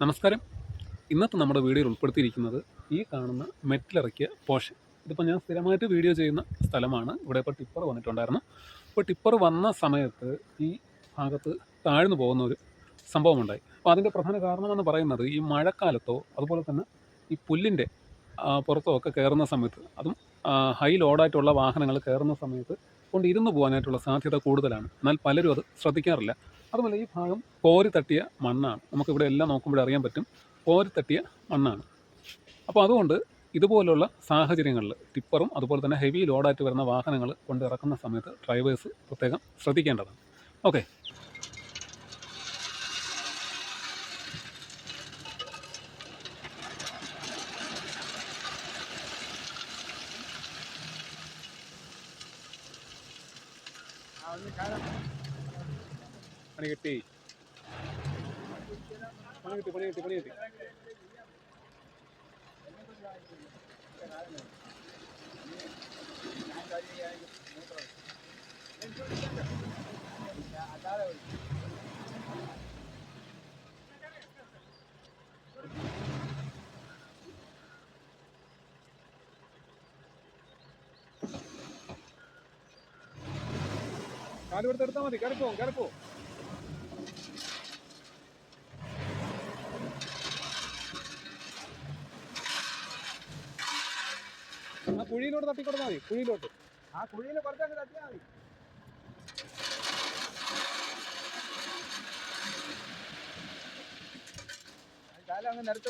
നമസ്കാരം. ഇന്നത്തെ നമ്മുടെ വീഡിയോയിൽ ഉൾപ്പെടുത്തിയിരിക്കുന്നത് ഈ കാണുന്ന മെറ്റിലിറക്കിയ പോഷൻ. ഇതിപ്പോൾ ഞാൻ സ്ഥിരമായിട്ട് വീഡിയോ ചെയ്യുന്ന സ്ഥലമാണ്. ഇവിടെ ഇപ്പോൾ ടിപ്പർ വന്നിട്ടുണ്ടായിരുന്നു. അപ്പോൾ ടിപ്പർ വന്ന സമയത്ത് ഈ ഭാഗത്ത് താഴ്ന്നു പോകുന്ന ഒരു സംഭവമുണ്ടായി. അപ്പോൾ അതിന്റെ പ്രധാന കാരണമെന്ന് പറയുന്നത് ഈ മഴക്കാലത്തോ അതുപോലെ തന്നെ ഈ പുല്ലിന്റെ പുറത്തോ ഒക്കെ കയറുന്ന സമയത്ത് അതും ഹൈ ലോഡായിട്ടുള്ള വാഹനങ്ങൾ കയറുന്ന സമയത്ത് കൊണ്ട് ഇരുന്ന് പോകാനായിട്ടുള്ള സാധ്യത കൂടുതലാണ്. എന്നാൽ പലരും അത് ശ്രദ്ധിക്കാറില്ല. അതുമല്ല ഈ ഭാഗം കോരി തട്ടിയ മണ്ണാണ് നമുക്കിവിടെ എല്ലാം നോക്കുമ്പോൾ അറിയാൻ പറ്റും. കോരി തട്ടിയ മണ്ണാണ്. അപ്പോൾ അതുകൊണ്ട് ഇതുപോലുള്ള സാഹചര്യങ്ങളിൽ ടിപ്പറും അതുപോലെ തന്നെ ഹെവി ലോഡായിട്ട് വരുന്ന വാഹനങ്ങൾ കൊണ്ട് ഇറക്കുന്ന സമയത്ത് ഡ്രൈവേഴ്സ് പ്രത്യേകം ശ്രദ്ധിക്കേണ്ടതാണ്. ഓക്കെ. പണി കിട്ടി. പണി കിട്ടി പണി കിട്ടി പണി കിട്ടി. കാലുകൊടുത്ത് എടുത്താൽ മതി. കയറിപ്പോ കയറിപ്പോ ആ കുഴിയിലോട്ട് തട്ടിക്കൊടുത്താൽ മതി കുഴിയിലോട്ട്. ആ കുഴിയിൽ കുറച്ചൊക്കെ തട്ടിയാൽ മതി. കാലം അങ്ങ് നിരത്ത്